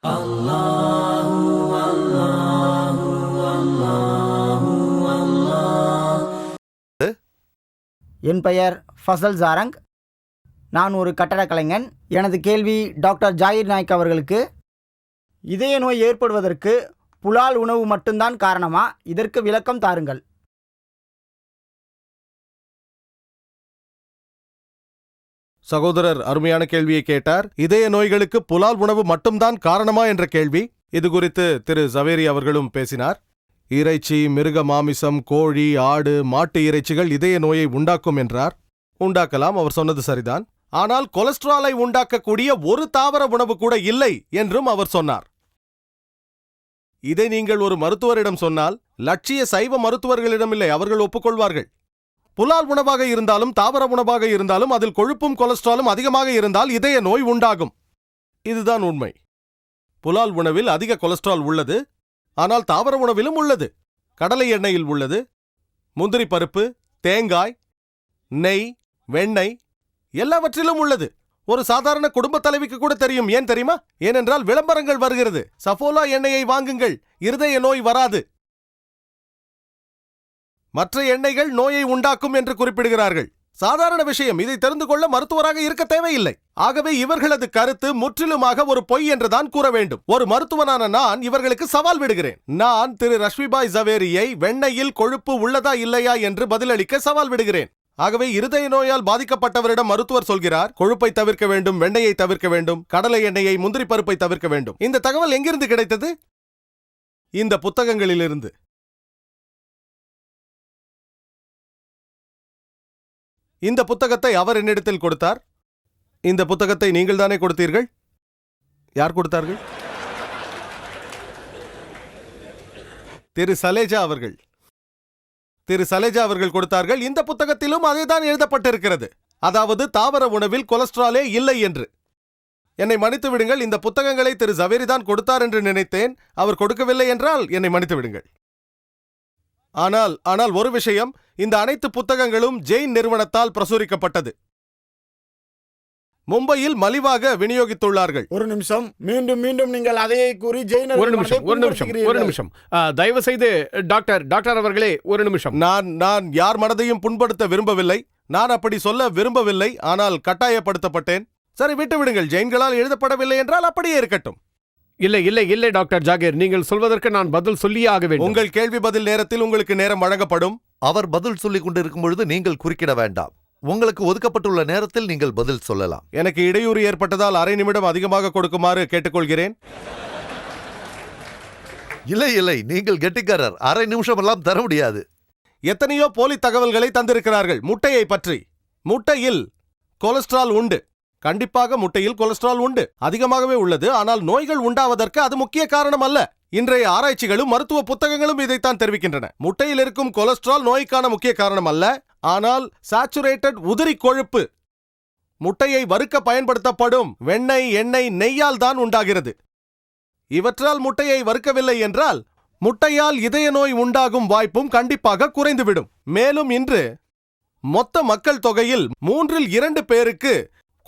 என் பெயர் ஃபசல் ஜாரங் நான் ஒரு கட்டடக் கலைஞன். எனது கேள்வி டாக்டர் ஜாகிர் நாயக் அவர்களுக்கு. இதய நோய் ஏற்படுவதற்கு புலால் உணவு மட்டும்தான் காரணமா? இதற்கு விளக்கம் தாருங்கள். சகோதரர் அருமையான கேள்வியை கேட்டார். இதய நோய்களுக்கு புலால் உணவு மட்டும்தான் காரணமா என்ற கேள்வி. இது குறித்து திரு ஜவேரி அவர்களும் பேசினார். இறைச்சி மிருக மாமிசம் கோழி ஆடு மாட்டு இறைச்சிகள் இதய நோயை உண்டாக்கும் என்றார். உண்டாக்கலாம் அவர் சொன்னது சரிதான். ஆனால் கொலஸ்ட்ராலை உண்டாக்கக்கூடிய ஒரு தாவர உணவு கூட இல்லை என்றும் அவர் சொன்னார். இதை நீங்கள் ஒரு மருத்துவரிடம் சொன்னால் லட்சிய சைவ மருத்துவர்களிடம் இல்லை அவர்கள் ஒப்புக்கொள்வார்கள். புலால் உணவாக இருந்தாலும் தாவர உணவாக இருந்தாலும் அதில் கொழுப்பும் கொலஸ்ட்ராலும் அதிகமாக இருந்தால் இதய நோய் உண்டாகும். இதுதான் உண்மை. புலால் உணவில் அதிக கொலஸ்ட்ரால் உள்ளது. ஆனால் தாவர உணவிலும் உள்ளது. கடலை எண்ணெயில் உள்ளது. முந்திரி பருப்பு தேங்காய் நெய் வெண்ணெய் எல்லாவற்றிலும் உள்ளது. ஒரு சாதாரண குடும்ப தலைவிக்கு கூட தெரியும். ஏன் தெரியுமா? ஏனென்றால் விளம்பரங்கள் வருகிறது. சஃபோலா எண்ணெயை வாங்குங்கள். இருதய நோய் வராது. மற்ற எண்ணெய்கள் நோயை உண்டாக்கும் என்று குறிப்பிடுகிறார்கள். சாதாரண விஷயம். இதை தெரிந்து கொள்ள மருத்துவராக இருக்க தேவையில்லை. ஆகவே இவர்களது கருத்து முற்றிலுமாக ஒரு பொய் என்றுதான் கூற வேண்டும். ஒரு மருத்துவனான நான் இவர்களுக்கு சவால் விடுகிறேன். நான் திரு ரஷ்மிபாய் ஜவேரியை வெண்ணையில் கொழுப்பு உள்ளதா இல்லையா என்று பதிலளிக்க சவால் விடுகிறேன். ஆகவே இருதய நோயால் பாதிக்கப்பட்டவரிடம் மருத்துவர் சொல்கிறார் கொழுப்பை தவிர்க்க வேண்டும் வெண்ணையை தவிர்க்க வேண்டும் கடலை எண்ணெயை முந்திரி பருப்பை தவிர்க்க வேண்டும். இந்த தகவல் எங்கிருந்து கிடைத்தது? இந்த புத்தகங்களிலிருந்து. இந்த புத்தகத்தை அவர் என்னிடத்தில் கொடுத்தார்? இந்த புத்தகத்தை நீங்கள் தானே கொடுத்தீர்கள்? யார் கொடுத்தார்கள்? திரு சலேஜா அவர்கள். திரு சலேஜா அவர்கள் கொடுத்தார்கள் இந்த புத்தகத்திலும் அதேதான் எழுதப்பட்டிருக்கிறது. அதாவது தாவர உணவில் கொலஸ்ட்ராலே இல்லை என்று. என்னை மன்னித்து விடுங்கள் இந்த புத்தகங்களை திரு ஜவேரி தான் கொடுத்தார் என்று நினைத்தேன் அவர் கொடுக்கவில்லை என்றால் என்னை மன்னித்து விடுங்கள் ஆனால் ஆனால் ஒரு விஷயம் இந்த அனைத்து புத்தகங்களும் ஜெயின் நிறுவனத்தால் பிரசுரிக்கப்பட்டது. மும்பையில் மலிவாக விநியோகித்துள்ளார்கள். ஒரு நிமிஷம். மீண்டும் மீண்டும் நீங்கள் அதையே கூறி ஜெயினர் ஒரு நிமிஷம் ஒரு நிமிஷம் ஒரு நிமிஷம். தயவு செய்து டாக்டர் டாக்டர் அவர்களே ஒரு நிமிஷம். நான் நான் யார் மனதையும் புண்படுத்த விரும்பவில்லை. நான் அப்படி சொல்ல விரும்பவில்லை. ஆனால் கட்டாயப்படுத்தப்பட்டேன். சரி விட்டு விடுங்கள். ஜெயின்களால் எழுதப்படவில்லை என்றால் அப்படியே இருக்கட்டும். இல்லை இல்லை இல்லை டாக்டர் ஜாகிர். நீங்கள் சொல்வதற்கு நான் பதில் சொல்லியே ஆக வேண்டும். உங்கள் கேள்வி பதில் நேரத்தில் உங்களுக்கு நேரம் வழங்கப்படும். அவர் பதில் சொல்லிக் கொண்டிருக்கும் பொழுது நீங்கள் குறுக்கிட வேண்டாம். உங்களுக்கு ஒதுக்கப்பட்டுள்ள நேரத்தில் நீங்கள் பதில் சொல்லலாம். எனக்கு இடையூறு ஏற்பட்டதால் அரை நிமிடம் அதிகமாக கொடுக்குமாறு கேட்டுக்கொள்கிறேன். இல்லை இல்லை நீங்கள் கெட்டிக்காரர். அரை நிமிஷம் எல்லாம் தர முடியாது. எத்தனையோ போலி தகவல்களை தந்திருக்கிறார்கள். முட்டையை பற்றி. முட்டையில் கொலஸ்ட்ரால் உண்டு. கண்டிப்பாக முட்டையில் கொலஸ்ட்ரால் உண்டு. அதிகமாகவே உள்ளது. ஆனால் நோய்கள் உண்டாவதற்கு அது முக்கிய காரணம் அல்ல. இன்றைய ஆராய்ச்சிகளும் மருத்துவ புத்தகங்களும் இதைத்தான் தெரிவிக்கின்றன. முட்டையில் இருக்கும் கொலஸ்ட்ரால் நோய்க்கான முக்கிய காரணம் அல்ல. ஆனால் சாச்சுரேட்டட் உதிரி கொழுப்பு முட்டையை வறுக்க பயன்படுத்தப்படும் வெண்ணெய் எண்ணெய் நெய்யால் தான் உண்டாகிறது. இவற்றால் முட்டையை வறுக்கவில்லை என்றால் முட்டையால் இதய நோய் உண்டாகும் வாய்ப்பும் கண்டிப்பாக குறைந்துவிடும். மேலும் இன்று மொத்த மக்கள் தொகையில் மூன்றில் இரண்டு பேருக்கு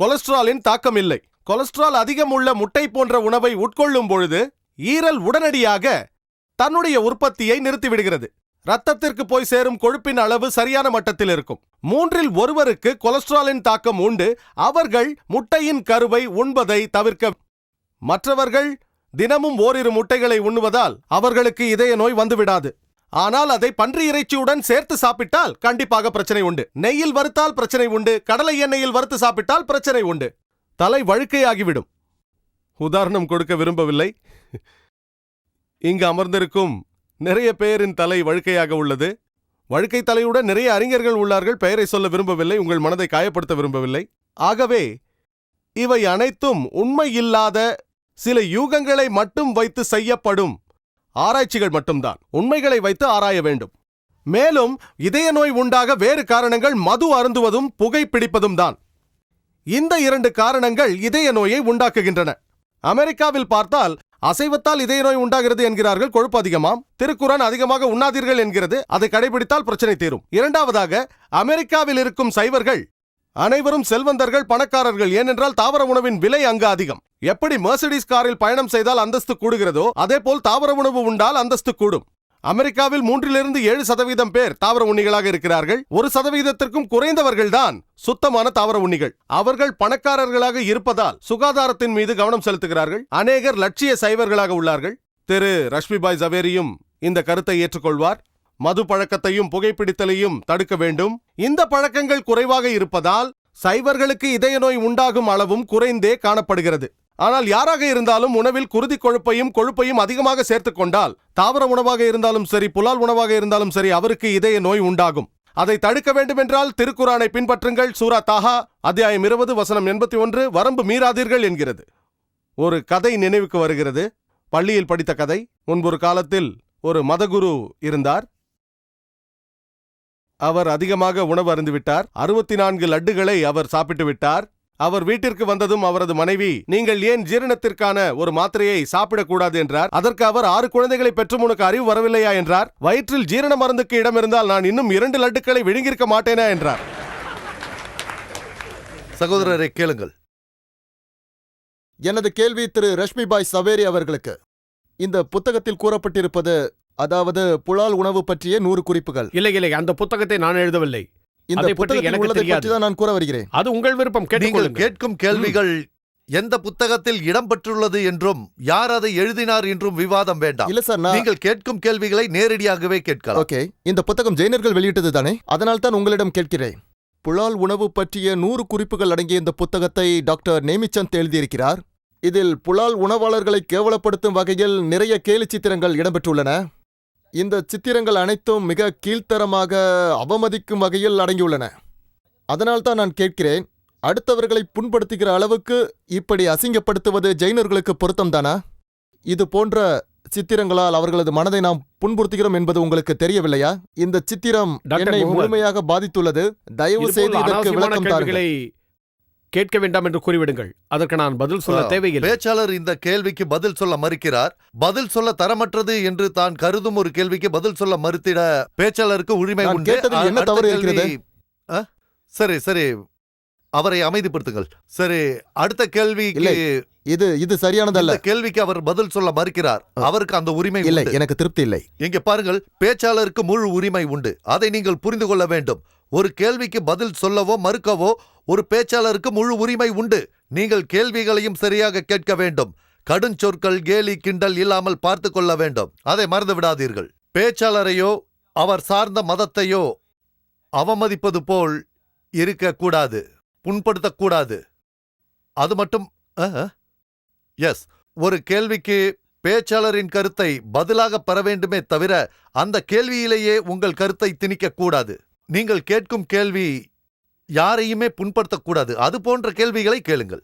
கொலஸ்ட்ராலின் தாக்கம் இல்லை கொலஸ்ட்ரால் அதிகம் உள்ள முட்டை போன்ற உணவை உட்கொள்ளும் பொழுது ஈரல் உடனடியாக தன்னுடைய உற்பத்தியை நிறுத்திவிடுகிறது. ரத்தத்திற்கு போய் சேரும் கொழுப்பின் அளவு சரியான மட்டத்தில் இருக்கும். மூன்றில் ஒருவருக்கு கொலஸ்ட்ராலின் தாக்கம் உண்டு. அவர்கள் முட்டையின் கருவை உண்பதை தவிர்க்க மற்றவர்கள் தினமும் ஓரிரு முட்டைகளை உண்ணுவதால் அவர்களுக்கு இதய நோய் வந்துவிடாது. ஆனால் அதை பன்றி இறைச்சியுடன் சேர்த்து சாப்பிட்டால் கண்டிப்பாக பிரச்சனை உண்டு. நெய்யில் வறுத்தால் பிரச்சனை உண்டு. கடலை எண்ணெயில் வறுத்து சாப்பிட்டால் பிரச்சனை உண்டு. தலை வழுக்கையாகிவிடும். உதாரணம் கொடுக்க விரும்பவில்லை. இங்கு அமர்ந்திருக்கும் நிறைய பேரின் தலை வழுக்கையாக உள்ளது. வழுக்கை தலையுடன் நிறைய அறிஞர்கள் உள்ளார்கள். பெயரை சொல்ல விரும்பவில்லை. உங்கள் மனதை காயப்படுத்த விரும்பவில்லை. ஆகவே இவை அனைத்தும் உண்மையில்லாத சில யூகங்களை மட்டும் வைத்து செய்யப்படும் ஆராய்ச்சிகள் மட்டும்தான். உண்மைகளை வைத்து ஆராய வேண்டும். மேலும் இதய நோய் உண்டாக வேறு காரணங்கள் மது அருந்துவதும் புகைப்பிடிப்பதும் தான். இந்த இரண்டு காரணங்கள் இதய நோயை உண்டாக்குகின்றன. அமெரிக்காவில் பார்த்தால் அசைவத்தால் இதய நோய் உண்டாகிறது என்கிறார்கள் கொழுப்பு அதிகமாம் திருக்குறன் அதிகமாக உண்ணாதீர்கள் என்கிறது அதை கடைபிடித்தால் பிரச்சனை தீரும். இரண்டாவதாக அமெரிக்காவில் இருக்கும் சைவர்கள் அனைவரும் செல்வந்தர்கள் பணக்காரர்கள் ஏனென்றால் தாவர உணவின் விலை அங்கு அதிகம். எப்படி மெர்சடிஸ் காரில் பயணம் செய்தால் அந்தஸ்து கூடுகிறதோ அதே போல் தாவர உணவு உண்டால் அந்தஸ்து கூடும். அமெரிக்காவில் மூன்றிலிருந்து ஏழு சதவீதம் பேர் தாவர உண்ணிகளாக இருக்கிறார்கள். ஒரு சதவீதத்திற்கும் குறைந்தவர்கள்தான் சுத்தமான தாவர உண்ணிகள். அவர்கள் பணக்காரர்களாக இருப்பதால் சுகாதாரத்தின் மீது கவனம் செலுத்துகிறார்கள். அநேகர் லட்சிய சைவர்களாக உள்ளார்கள். திரு ரஷ்மிபாய் ஜவேரியும் இந்த கருத்தை ஏற்றுக்கொள்வார். மது பழக்கத்தையும் புகைப்பிடித்தலையும் தடுக்க வேண்டும். இந்த பழக்கங்கள் குறைவாக இருப்பதால் சைவர்களுக்கு இதய நோய் உண்டாகும் அளவும் குறைந்தே காணப்படுகிறது. ஆனால் யாராக இருந்தாலும் உணவில் குருதி கொழுப்பையும் கொழுப்பையும் அதிகமாக சேர்த்துக் கொண்டால் தாவர உணவாக இருந்தாலும் சரி புலால் உணவாக இருந்தாலும் சரி அவருக்கு இதய நோய் உண்டாகும். அதை தடுக்க வேண்டுமென்றால் திருக்குரானை பின்பற்றுங்கள். சூரா தாஹா அத்தியாயம் இருபது வசனம் எண்பத்தி ஒன்று வரம்பு மீறாதீர்கள் என்கிறது. ஒரு கதை நினைவுக்கு வருகிறது. பள்ளியில் படித்த கதை. முன்பொரு காலத்தில் ஒரு மதகுரு இருந்தார். அவர் அதிகமாக உணவு அருந்துவிட்டார். அறுபத்தி நான்கு லட்டுகளை அவர் சாப்பிட்டு விட்டார். அவர் வீட்டிற்கு வந்ததும் அவரது மனைவி நீங்கள் ஏன் ஜீரணத்திற்கான ஒரு மாத்திரையை சாப்பிடக்கூடாது? என்றார். அதற்கு அவர் ஆறு குழந்தைகளை பெற்றும் உனக்கு அறிவு வரவில்லையா? என்றார். வயிற்றில் ஜீரண மருந்துக்கு இடம் இருந்தால் நான் இன்னும் இரண்டு லட்டுக்களை விழுங்கியிருக்க மாட்டேனா? என்றார். சகோதரரை கேளுங்கள். எனது கேள்வி திரு. ரஷ்மிபாய் சவேரி அவர்களுக்கு. இந்த புத்தகத்தில் கூறப்பட்டிருப்பது அதாவது புலால் உணவு பற்றிய நூறு குறிப்புகள். இல்லை இல்லை. அந்த புத்தகத்தை நான் எழுதவில்லை. இந்த புத்தகத்தில் எனக்கு உள்ளதை தெரியாது. பற்றி தான் நான் கூற வருகிறேன். அது உங்கள் விருப்பம். நீங்கள் கேட்கும் கேள்விகள் எந்த புத்தகத்தில் இடம்பெற்றுள்ளது என்றும் யார் அதை எழுதினார் என்றும் விவாதம் வேண்டாம். இல்ல சார் நான் நீங்கள் கேட்கும் கேள்விகளை நேரடியாகவே கேட்கலாம். ஓகே இந்த புத்தகம் ஜெயினர்கள் வெளியிட்டது தானே? அதனால் தான் உங்களிடம் கேட்கிறேன். புலால் உணவு பற்றிய நூறு குறிப்புகள் அடங்கிய இந்த புத்தகத்தை டாக்டர் நேமிச்சந்த் எழுதியிருக்கிறார். இதில் புலால் உணவாளர்களை கேவலப்படுத்தும் வகையில் நிறைய கேலி சித்திரங்கள் இடம்பெற்றுள்ளன. இந்த சித்திரங்கள் அனைத்தும் மிக கீழ்த்தரமாக அவமதிக்கும் வகையில் அடங்கியுள்ளன. அதனால் தான் நான் கேட்கிறேன் அடுத்தவர்களை புண்படுத்துகிற அளவுக்கு இப்படி அசிங்கப்படுத்துவது ஜெயினர்களுக்கு பொருத்தம்தானா? இது போன்ற சித்திரங்களால் அவர்களது மனதை நாம் புண்படுத்துகிறோம் என்பது உங்களுக்கு தெரியவில்லையா? இந்த சித்திரம் என்னை. முழுமையாக பாதித்துள்ளது. தயவு செய்து இதற்கு விளக்கம் தாருங்கள். கேட்க வேண்டாம் என்று கூறிவிடுங்கள். அதற்கு நான் பதில் சொல்ல தேவையில்லை. பேச்சாளர் இந்த கேள்விக்கு பதில் சொல்ல மறுக்கிறார். பதில் சொல்ல தரமற்றது என்று தான் கருதும் ஒரு கேள்விக்கு பதில் சொல்ல மறுத்திட பேச்சாளருக்கு உரிமை உண்டு. என்ன தவறு கேள்வி- இருக்கிறது? சரி சரி. அவரை அமைதிப்படுத்துங்கள். சரி அடுத்த கேள்விக்கு இல்லை, இது இது சரியானதல்ல. இந்த கேள்விக்கு அவர் பதில் சொல்ல மறுக்கிறார். அவருக்கு அந்த உரிமை இல்லை எனக்கு திருப்தி இல்லை. இங்க பாருங்கள் பேச்சாளருக்கு முழு உரிமை உண்டு. அதை நீங்கள் புரிந்து கொள்ள வேண்டும். ஒரு கேள்விக்கு பதில் சொல்லவோ மறுக்கவோ ஒரு பேச்சாளருக்கு முழு உரிமை உண்டு. நீங்கள் கேள்விகளையும் சரியாக கேட்க வேண்டும். கடுஞ்சொற்கள் கேலி கிண்டல் இல்லாமல் பார்த்து கொள்ள வேண்டும். அதை மறந்து விடாதீர்கள். பேச்சாளரையோ அவர் சார்ந்த மதத்தையோ அவமதிப்பது போல் இருக்கக்கூடாது புண்படுத்தக்கூடாது அது மட்டும் எஸ் ஒரு கேள்விக்கு பேச்சாளரின் கருத்தை பதிலாக பெற வேண்டுமே தவிர அந்த கேள்வியிலேயே உங்கள் கருத்தை திணிக்கக்கூடாது நீங்கள் கேட்கும் கேள்வி யாரையுமே புண்படுத்தக்கூடாது. அது போன்ற கேள்விகளை கேளுங்கள்.